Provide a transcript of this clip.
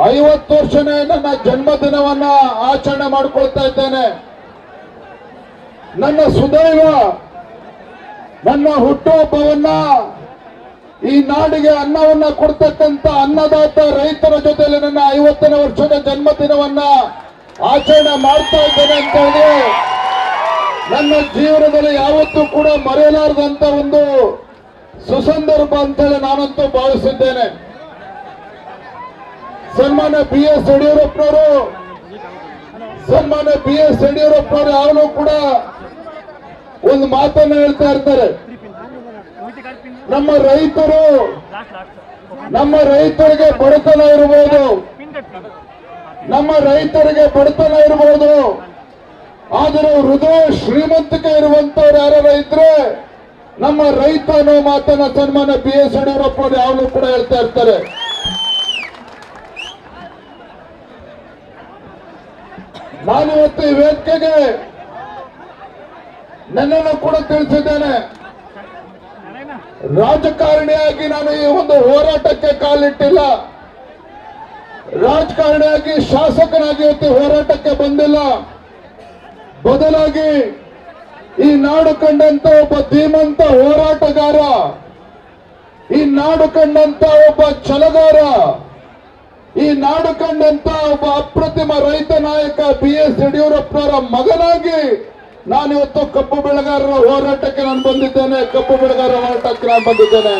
ಐವತ್ತು ವರ್ಷನೇ ನನ್ನ ಜನ್ಮದಿನವನ್ನ ಆಚರಣೆ ಮಾಡಿಕೊಳ್ತಾ ಇದ್ದೇನೆ. ನನ್ನ ಸುದೈವ, ನನ್ನ ಹುಟ್ಟುಹಬ್ಬವನ್ನ ಈ ನಾಡಿಗೆ ಅನ್ನವನ್ನ ಕೊಡ್ತಕ್ಕಂತ ಅನ್ನದಾತ ರೈತರ ಜೊತೆಯಲ್ಲಿ ನನ್ನ ಐವತ್ತನೇ ವರ್ಷದ ಜನ್ಮದಿನವನ್ನ ಆಚರಣೆ ಮಾಡ್ತಾ ಇದ್ದೇನೆ ಅಂತ ಹೇಳಿ ನನ್ನ ಜೀವನದಲ್ಲಿ ಯಾವತ್ತೂ ಕೂಡ ಮರೆಯಲಾರದಂತ ಒಂದು ಸುಸಂದರ್ಭ ಅಂತೇಳಿ ನಾನಂತೂ ಭಾವಿಸಿದ್ದೇನೆ. ಸನ್ಮಾನ್ಯ ಬಿ ಎಸ್ ಯಡಿಯೂರಪ್ಪನವರು. ಸನ್ಮಾನ್ಯ ಬಿ ಎಸ್ ಯಡಿಯೂರಪ್ಪನವರು ಯಾವಾಗಲೂ ಕೂಡ ಒಂದು ಮಾತನ್ನ ಹೇಳ್ತಾ ಇರ್ತಾರೆ. ನಮ್ಮ ರೈತರು, ನಮ್ಮ ರೈತರಿಗೆ ಬಡತನ ಇರಬಹುದು ನಮ್ಮ ರೈತರಿಗೆ ಬಡತನ ಇರಬಹುದು ಆದರೂ ಹೃದಯ ಶ್ರೀಮಂತಿಕೆ ಇರುವಂತವ್ರು ಯಾರ ಇದ್ರೆ ನಮ್ಮ ರೈತ ಅನ್ನೋ ಮಾತನ್ನ ಸನ್ಮಾನ್ಯ ಬಿ ಎಸ್ ಯಡಿಯೂರಪ್ಪ ಯಾವನು ಕೂಡ ಹೇಳ್ತಾ ಇರ್ತಾರೆ. ನಾನಿವತ್ತು ಈ ವೇದಿಕೆಗೆ ನನ್ನನ್ನು ಕೂಡ ತಿಳಿಸಿದ್ದೇನೆ. ರಾಜಕಾರಣಿಯಾಗಿ ನಾನು ಈ ಒಂದು ಹೋರಾಟಕ್ಕೆ ಕಾಲಿಟ್ಟಿಲ್ಲ. ರಾಜಕಾರಣಿಯಾಗಿ ಶಾಸಕನಾಗಿ ಇವತ್ತು ಹೋರಾಟಕ್ಕೆ ಬಂದಿಲ್ಲ. ಬದಲಾಗಿ ಈ ನಾಡು ಕಂಡಂತ ಒಬ್ಬ ಧೀಮಂತ ಹೋರಾಟಗಾರ, ಈ ನಾಡು ಕಂಡಂತ ಒಬ್ಬ ಛಲಗಾರ ಈ ನಾಡು ಕಂಡಂತ ಒಬ್ಬ ಅಪ್ರತಿಮ ರೈತ ನಾಯಕ ಬಿ ಎಸ್ ಯಡಿಯೂರಪ್ಪನವರ ಮಗನಾಗಿ ನಾನಿವತ್ತು ಕಬ್ಬು ಬೆಳೆಗಾರರ ಹೋರಾಟಕ್ಕೆ ನಾನು ಬಂದಿದ್ದೇನೆ. ಕಬ್ಬು ಬೆಳೆಗಾರರ ಹೋರಾಟಕ್ಕೆ ನಾನು ಬಂದಿದ್ದೇನೆ.